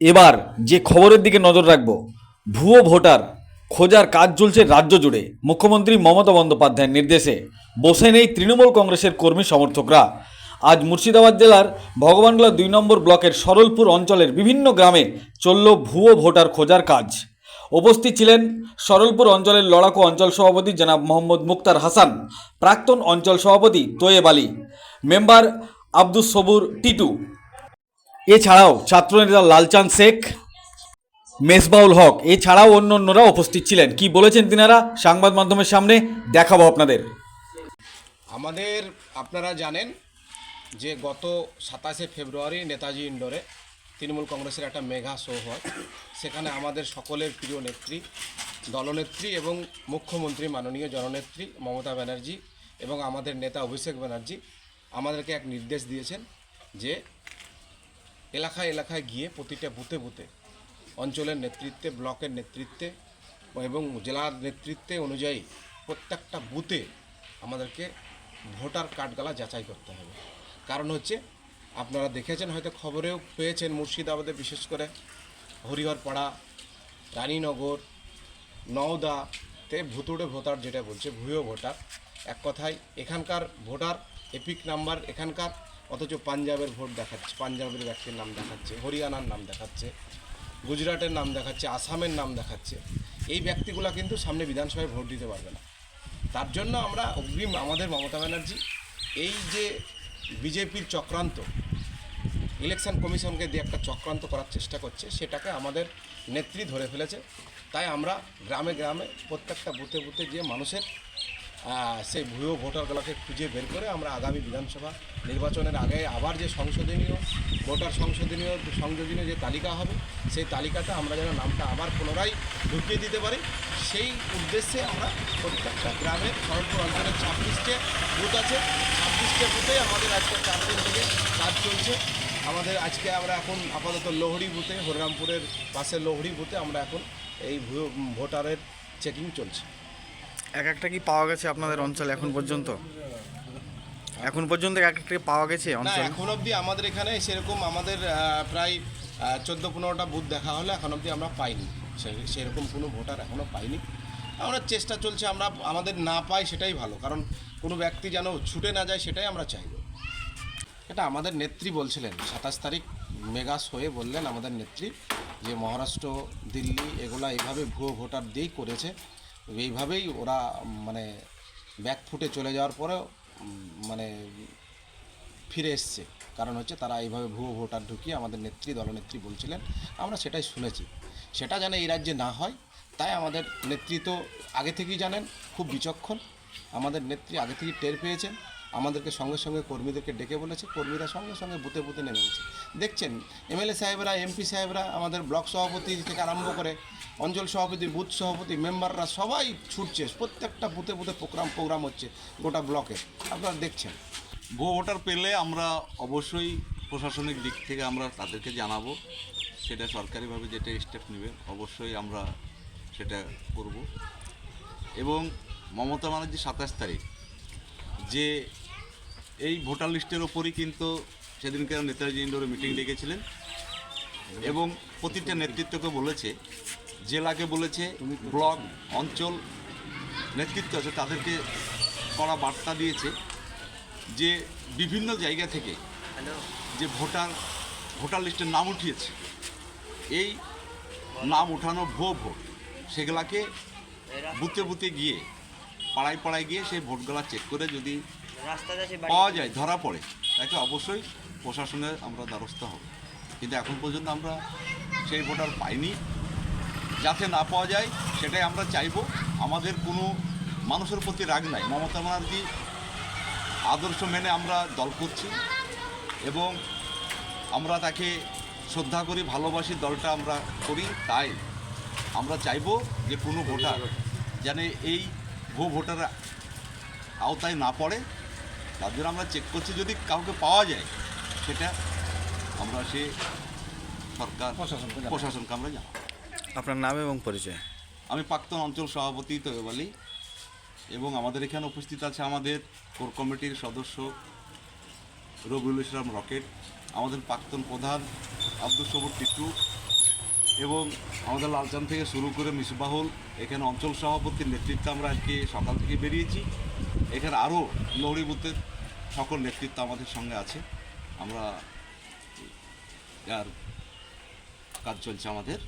এবার যে খবরের দিকে নজর রাখব, ভুয়ো ভোটার খোঁজার কাজ চলছে রাজ্য জুড়ে। মুখ্যমন্ত্রী মমতা বন্দ্যোপাধ্যায়ের নির্দেশে বসে নেই তৃণমূল কংগ্রেসের কর্মী সমর্থকরা। আজ মুর্শিদাবাদ জেলার ভগবানগোলা দুই নম্বর ব্লকের সরলপুর অঞ্চলের বিভিন্ন গ্রামে চলল ভুয়ো ভোটার খোঁজার কাজ। উপস্থিত ছিলেন সরলপুর অঞ্চলের লড়াকু অঞ্চল সভাপতি জনাব মোহাম্মদ মুক্তার হাসান, প্রাক্তন অঞ্চল সভাপতি তোয়েব আলী, মেম্বার আব্দুস সবুর টিটু এছাড়াও ছাত্রনেতা লালচাঁদ শেখ মেসবাউল হক, এছাড়াও অন্য অন্যরা উপস্থিত ছিলেন। কি বলেছেন তিনারা? সংবাদ মাধ্যমের সামনে দেখাবো আপনাদের। আমাদের আপনারা জানেন যে গত সাতাশে ফেব্রুয়ারি নেতাজি ইন্ডোরে তৃণমূল কংগ্রেসের একটা মেঘা শো হয়। সেখানে আমাদের সকলের প্রিয় নেত্রী, দলনেত্রী এবং মুখ্যমন্ত্রী মাননীয় জননেত্রী মমতা ব্যানার্জি এবং আমাদের নেতা অভিষেক ব্যানার্জি আমাদেরকে এক নির্দেশ দিয়েছেন যে এলাকায় এলাকায় গিয়ে প্রতিটা বুথে বুথে অঞ্চলের নেতৃত্বে, ব্লকের নেতৃত্বে এবং জেলার নেতৃত্বে অনুযায়ী প্রত্যেকটা বুথে আমাদেরকে ভোটার কার্ডগুলা যাচাই করতে হবে। কারণ হচ্ছে, আপনারা দেখেছেন, হয়তো খবরেও পেয়েছেন মুর্শিদাবাদে, বিশেষ করে হরিহরপাড়া, রানীনগর, নওদাতে ভুতুড়ে ভোটার যেটা বলছে, ভুয়ো ভোটার। এক কথায়, এখানকার ভোটার, এপিক নাম্বার, এখানকার অথচ পাঞ্জাবের ভোট দেখাচ্ছে, পাঞ্জাবের ব্যক্তির নাম দেখাচ্ছে, হরিয়ানার নাম দেখাচ্ছে, গুজরাটের নাম দেখাচ্ছে, আসামের নাম দেখাচ্ছে। এই ব্যক্তিগুলো কিন্তু সামনে বিধানসভায় ভোট দিতে পারবে না। তার জন্য আমরা অগ্রিম আমাদের মমতা ব্যানার্জি, এই যে বিজেপির চক্রান্ত, ইলেকশন কমিশনকে দিয়ে একটা চক্রান্ত করার চেষ্টা করছে, সেটাকে আমাদের নেত্রী ধরে ফেলেছে। তাই আমরা গ্রামে গ্রামে প্রত্যেকটা বুথে বুথে যে মানুষের সেই ভুয়ো ভোটারগুলোকে খুঁজে বের করে আমরা আগামী বিধানসভা নির্বাচনের আগে আবার যে সংশোধনীয়, ভোটার সংশোধনীয় সংযোজনীয় যে তালিকা হবে, সেই তালিকাতে আমরা যেন নামটা আবার পুনরায় ঢুকিয়ে দিতে পারি, সেই উদ্দেশ্যে আমরা প্রত্যেকটা গ্রামের সরলপুর অঞ্চলের ছাব্বিশটে বুথ আছে, ছাব্বিশটে বুথে আমাদের আজকে চার দিন থেকে কাজ চলছে। আমাদের আজকে আমরা এখন আপাতত লোহড়ি বুথে, হরিরামপুরের পাশে লোহড়ি বুথে আমরা এখন এই ভোটারের চেকিং চলছে। এক একটা কি পাওয়া গেছে আপনাদের অঞ্চলে এখন পর্যন্ত? এখন পর্যন্ত এক একটা কি পাওয়া গেছে অঞ্চল? এখন অবধি আমাদের এখানে সেরকম আমাদের প্রায় চোদ্দ পনেরোটা বুথ দেখা হলে এখন অবধি আমরা পাইনি। সেরকম কোনো ভোটার এখনও পাইনি। আমরা চেষ্টা চলছে আমরা আমাদের না পাই সেটাই ভালো কারণ কোনো ব্যক্তি যেন ছুটে না যায় সেটাই আমরা চাইব এটা আমাদের নেত্রী বলছিলেন সাতাশ তারিখ মেগাস হয়ে বললেন আমাদের নেত্রী যে মহারাষ্ট্র দিল্লি এগুলা এইভাবে ভুয়ো ভোটার দিয়েই করেছে। এইভাবেই ওরা মানে ব্যাক ফুটে চলে যাওয়ার পরেও মানে ফিরে এসছে। কারণ হচ্ছে তারা এইভাবে ভুয়ো ভোটার ঢুকিয়ে আমাদের নেত্রী, দলনেত্রী বলছিলেন, আমরা সেটাই শুনেছি। সেটা যেন এই রাজ্যে না হয়, তাই আমাদের নেতৃত্ব আগে থেকেই জানেন, খুব বিচক্ষণ। আমাদের নেত্রী আগে থেকেই টের পেয়েছেন। আমাদেরকে সঙ্গে সঙ্গে কর্মীদেরকে ডেকে বলেছে, কর্মীরা সঙ্গে সঙ্গে বুথে বুথে নেমে গেছে। দেখছেন, এমএলএ সাহেবরা, এমপি সাহেবরা, আমাদের ব্লক সভাপতি থেকে আরম্ভ করে অঞ্চল সভাপতি, বুথ সভাপতি, মেম্বাররা সবাই ছুটছে। প্রত্যেকটা বুথে বুথে প্রোগ্রাম প্রোগ্রাম হচ্ছে গোটা ব্লকে। আপনারা দেখছেন। ভুয়ো ভোটার পেলে আমরা অবশ্যই প্রশাসনিক দিক থেকে আমরা তাদেরকে জানাব। সেটা সরকারিভাবে যেটা স্টেপ নেবে অবশ্যই আমরা সেটা করব। এবং মমতা ব্যানার্জি সাতাশ তারিখ যে এই ভোটার লিস্টের ওপরই কিন্তু সেদিনকে নেতাজি ইন্ডোরে মিটিং ডেকেছিলেন। এবং প্রতিটা নেতৃত্বকে বলেছে জেলাকে বলেছে ব্লক অঞ্চল নেতৃত্ব আছে তাদেরকে করা বার্তা দিয়েছে যে বিভিন্ন জায়গা থেকে যে ভোটার ভোটার লিস্টের নাম উঠিয়েছে এই নাম উঠানো ভুয়ো ভোট সেগুলাকে বুথে বুথে গিয়ে পাড়ায় পাড়ায় গিয়ে সেই ভোটগুলা চেক করে যদি পাওয়া যায় ধরা পড়ে তাকে অবশ্যই প্রশাসনের আমরা দ্বারস্থ হব। কিন্তু এখন পর্যন্ত আমরা সেই ভোটার পাইনি। যাতে না পাওয়া যায় সেটাই আমরা চাইব। আমাদের কোনো মানুষের প্রতি রাগ নাই। মমতা ব্যানার্জি আদর্শ মেনে আমরা দল করছি এবং আমরা তাকে শ্রদ্ধা করি ভালোবাসি দলটা আমরা করি তাই আমরা চাইব যে কোনো ভোটার যেন এই ভুয়ো ভোটার আওতায় না পড়ে তার জন্য আমরা চেক করছি যদি কাউকে পাওয়া যায় সেটা আমরা সে সরকার প্রশাসনকে আমরা জানাব। আপনার নাম এবং পরিচয়? আমি প্রাক্তন অঞ্চল সভাপতি তৈব আলী এবং আমাদের এখানে উপস্থিত আছে আমাদের কোর কমিটির সদস্য রবিউল ইসলাম রকেট আমাদের প্রাক্তন প্রধান আব্দুল সবুর টিটু এবং আমাদের লালচান থেকে শুরু করে মিসবাহুল, এখানে অঞ্চল সভাপতির নেতৃত্বে আমরা আজকে সকাল থেকে বেরিয়েছি। এখানে আরও লৌড়ি বুথের সকল নেতৃত্ব আমাদের সঙ্গে আছে। আমরা আর কাজ চলছে আমাদের।